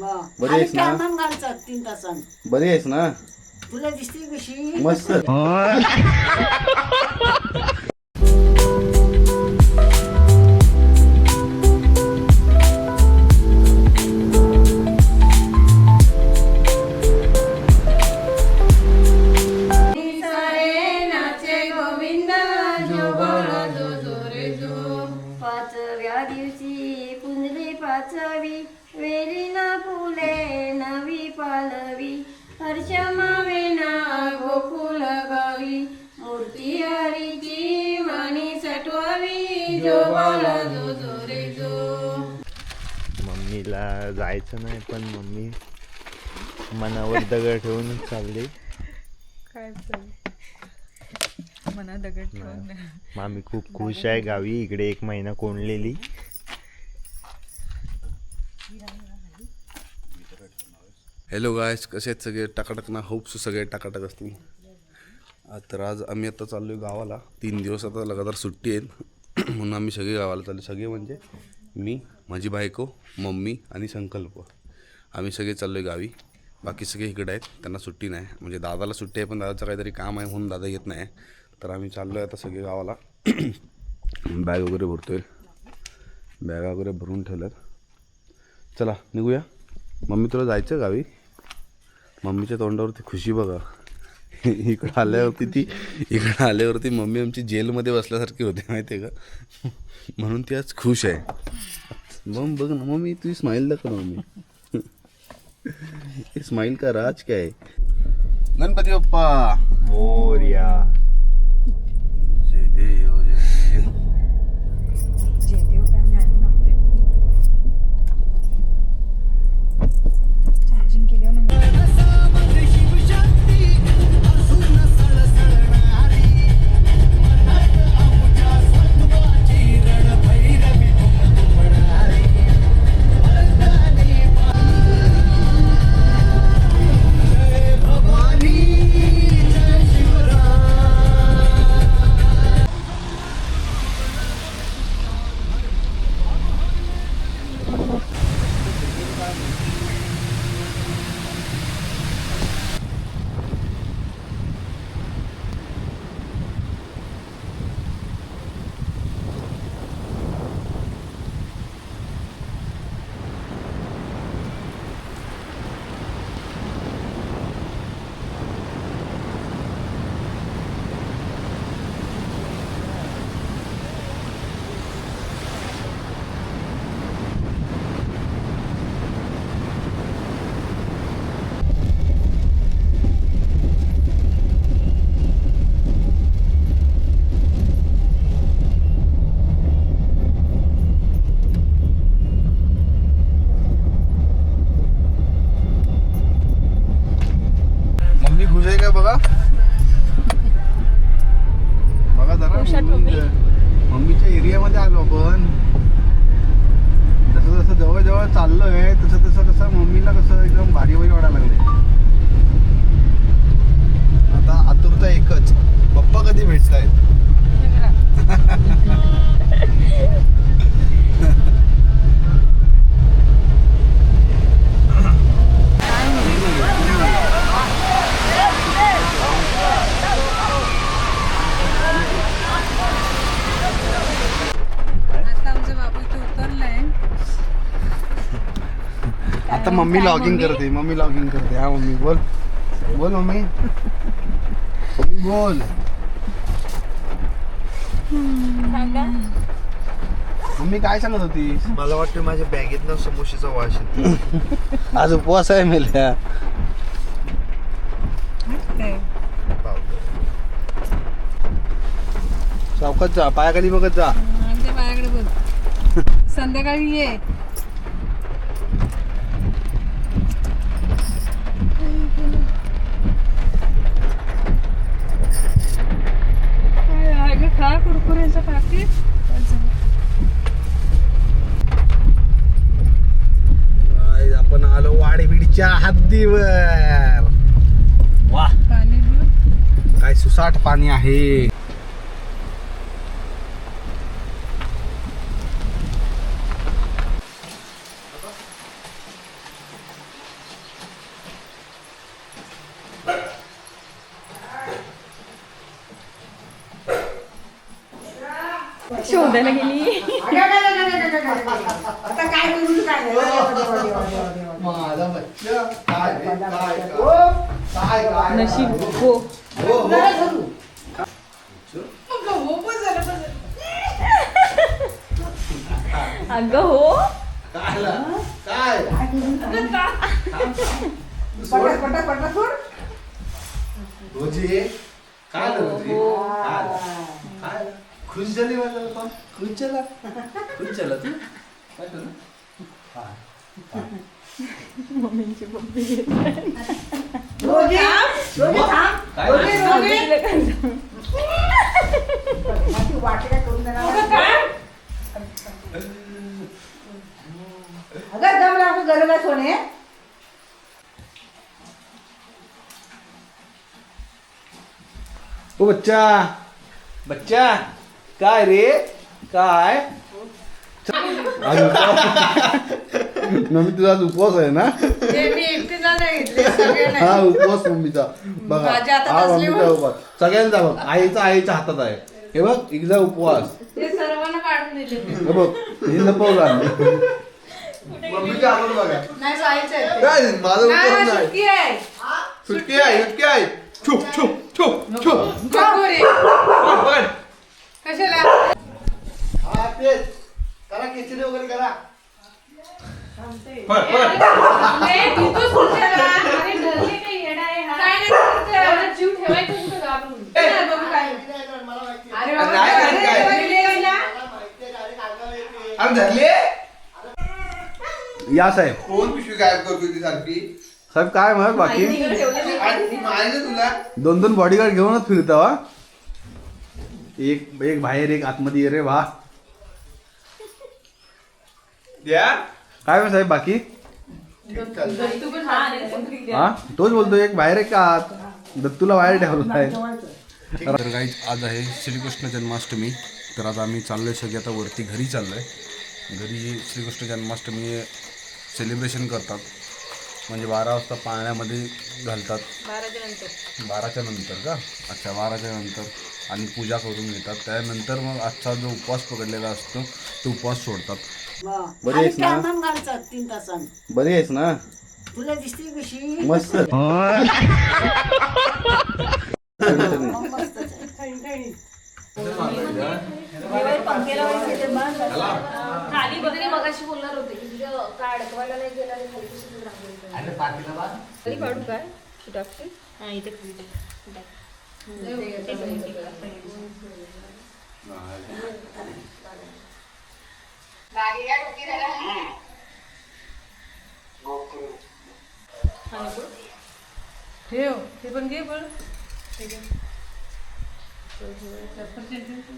बरी आहेस ना? घालतात तीन तासान बरी आहेस ना तुला दिसते कशी मस्त पाचव्या दिवशी पुंजली पाचवी वेलीना फुले पालवी हर्ष मावेना गोकुल गावी मूर्ती हरीची मणी सटवावी जो बाला जो जो. रे जो मम्मीला जायचं नाही पण मम्मी मनावर दगड ठेवून चालली. काय मना दगड ठेवून. मामी खूप खुश आहे गावी इकडे एक महिना कोंडलेली. हॅलो गायस कसे आहेत सगळे? टाकाटक ना होप्स सगळे टाकाटक असतील. तर आज आम्ही आता चाललो आहे गावाला. तीन दिवस आता लगातार सुट्टी आहेत. म्हणून आम्ही सगळे गावाला चाललो सगळे म्हणजे मी माझी बायको मम्मी आणि संकल्प. आम्ही सगळे चाललो आहे गावी. बाकी सगळे इकडे आहेत. त्यांना सुट्टी नाही. म्हणजे दादाला सुट्टी आहे पण दादाचं काहीतरी काम आहे म्हणून दादा येत नाही. तर आम्ही चाललो आहे आता सगळे गावाला. बॅग वगैरे भरतो आहे बॅगा वगैरे भरून ठेवल्यात. चला निघूया. मम्मी तुला जायचं गावी? मम्मीच्या तोंडावरती खुशी बघा. इकडं आल्यावरती ती इकडं आल्यावरती मम्मी आमची जेलमध्ये बसल्यासारखी होते माहिती आहे का? म्हणून ती आज खुश आहे. मग बघ ना मम्मी तुझी स्माईल दाखव ना मम्मी. हे स्माईल का राज काय? आहे? गणपती बाप्पा. मोर्या. जय देव जय देव. खुश आहे का बघा बघा जरा मम्मी- मम्मीच्या एरियामध्ये आलो आपण. जसं जसं जवळ जवळ चाललोय तसं तसं कसं मम्मीला कसं एकदम भारी भारी वाटायला लागले. आता आतुरता एकच. पप्पा कधी भेटतायत आता आमचा बाबू इथे उतरलाय आता मम्मी लॉगिंग करते मम्मी लॉगिंग करते. हा मम्मी बोल. बोल मम्मी. मम्मी बोल. मम्मी काय सांगत होतीस? मला वाटतं माझ्या बॅगेत ना समोशीचा वास येतो. आज उपवास आहे मेल्या. सावकाश जा पायाखाली बघत जा. बायाकडे बोल संध्याकाळी ये. नदीवर वा. काय सुसाट पाणी आहे. शोधायला गेली. काय? माझा बच्चा. नशीब. हो. हो हो अगं हो. काय? खुश झाली पण खुश झाला खुश झाला तू? मम्मीची पप्पी वाटण्या करून अगं दम लागू आहे सोने ओ बच्चा बच्चा काय रे? काय? मम्मी तुझा आज उपवास आहे ना हा उपवास मम्मीचा बघा हा मम्मीचा उपवास सगळ्यांचा बघ आईचा आईच्या हातात आहे हे बघ एकदा उपवास ते सर्वांना काढून दिले ते. हे बघ हे लपवला मम्मीच्या हातात बघा नाही जायचं आहे ते. काय माझा उपवास हा, नाही सुट्टी आहे सुट्टी आहे छुप छुप छुप छुप पकड. कशाला हा तेच करा खिचडी वगैरे करा अरे, धरले हा. या साहेब. कोण पिशवी गायब करतो ती सारखी साहेब काय मग बाकी? आणि माहिती तुला? दोन दोन बॉडीगार्ड घेऊनच फिरता वा. एक एक बाहेर एक आतमध्ये ये रे वा. द्या. काय मग साहेब बाकी? हा? तोच बोलतो एक बाहेर एक आत दत्तूला बाहेर ठेवलं आहे तर आज आहे श्रीकृष्ण जन्माष्टमी. तर आज आम्ही चाललोय सगळे आता वरती घरी चाललोय. घरी श्रीकृष्ण जन्माष्टमी सेलिब्रेशन करतात. म्हणजे बारा वाजता पाण्यामध्ये घालतात. बाराच्या नंतर. बाराच्या नंतर का? अच्छा बाराच्या नंतर. आणि पूजा करून घेतात. त्यानंतर मग आजचा जो उपवास पकडलेला असतो तो उपवास सोडतात. बरी आहेस ना? घालतात तीन तासांनी. बरी आहेस ना? तुला दिसते कशी? मस्त. मग मस्तच आहे. खाली बघ मगाशी बोलणार होते की काय अडकवायला नाही गेला आणि खाली काढू काय तू ठेव. ते पण घे बरं हे घे. सफरचंद ठेव तू.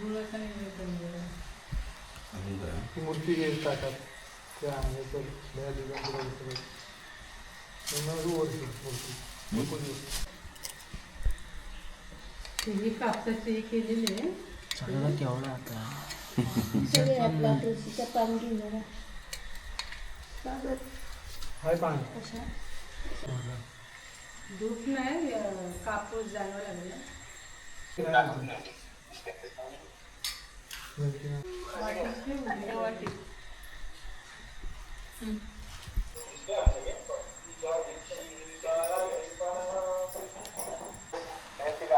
गुळाचा नाही हे पण घे. मूर्ती घेत टाकत त्या ह्याचं त्या दिव्यांचं वगैरे सगळं. मग वरती मूर्ती मुकुट मूर्ती. ते हे कापसाचे हे केलेले आहे. हाय पाणी धूप नाही अं, कापूस जाणवं लागला हा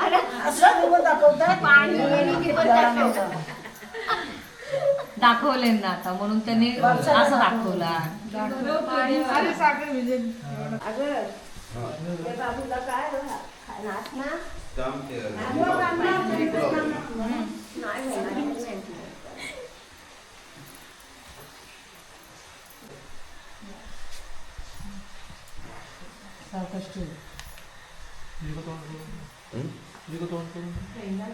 अरे असं दिवस दाखवले ना आता म्हणून त्यांनी असं दाखवला. सावकाश ठेव तुझं तोंड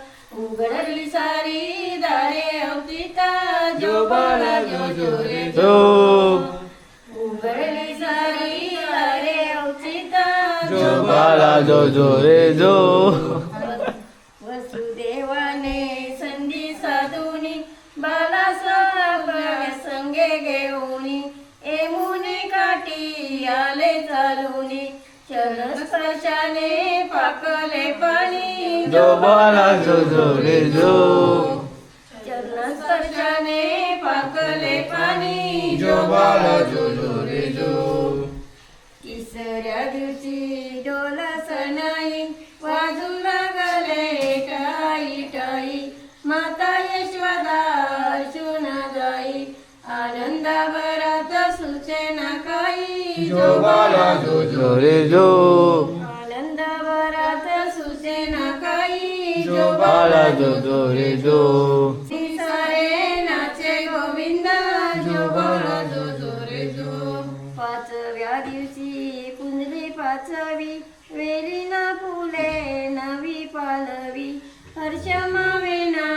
ग्रहात माता देवकी झाली गरुडा. पारी करी होते झोपेत उघडली सारी दारे अवतीता जो बाळा जो जो रे जो बाला जो. जो रे जो चरण स्पर्शाने पाकले पाणी जो बाला जो. जो रे जो तिसऱ्या दिवशी डोला सणाई वाजू लागले टाई टाई. माता यशोदा अर्जुना जाई आनंदा भरात सूचना काही. जो बाला जो जो रे जो. बाला जो जो रे जो सारे नाचे गोविंदा जो बाला जो जो रे जो पाचव्या दिवशी पुंजली पाचवी वेलीना फुले नवी पालवी हर्ष मावेना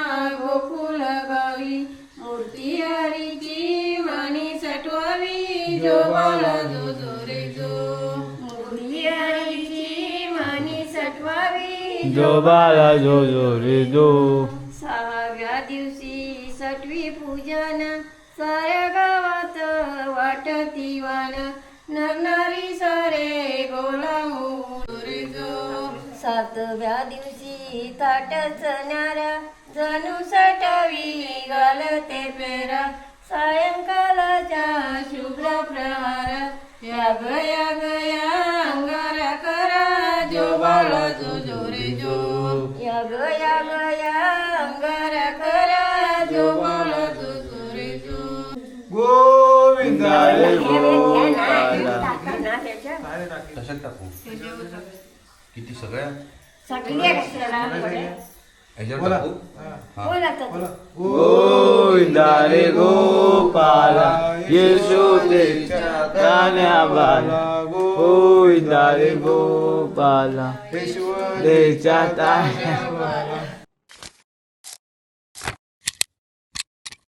गोकुल गावी मूर्ती हरीची माणी सटवावी जो सटवावी जो जो जो रे जो. सहाव्या दिवशी सटवी पूजन साऱ्या गावात वाटती वाण. नरनारी सारे गोला जो. सातव्या दिवशी ताट चणारा जणू सटावी घालते पेरा सायंकालाच्या शुभ्र प्रहार या गया गया अंगारा करा. जो बाळा जो जो गया गया अंगारा करा जो गोविंदा टाकू? किती सगळ्या टाकू गोविंदा रे गोपाला यशोदेच्या कान्या बाला. गोविंदा रे गोपाला यशोदेच्या तान्या बाला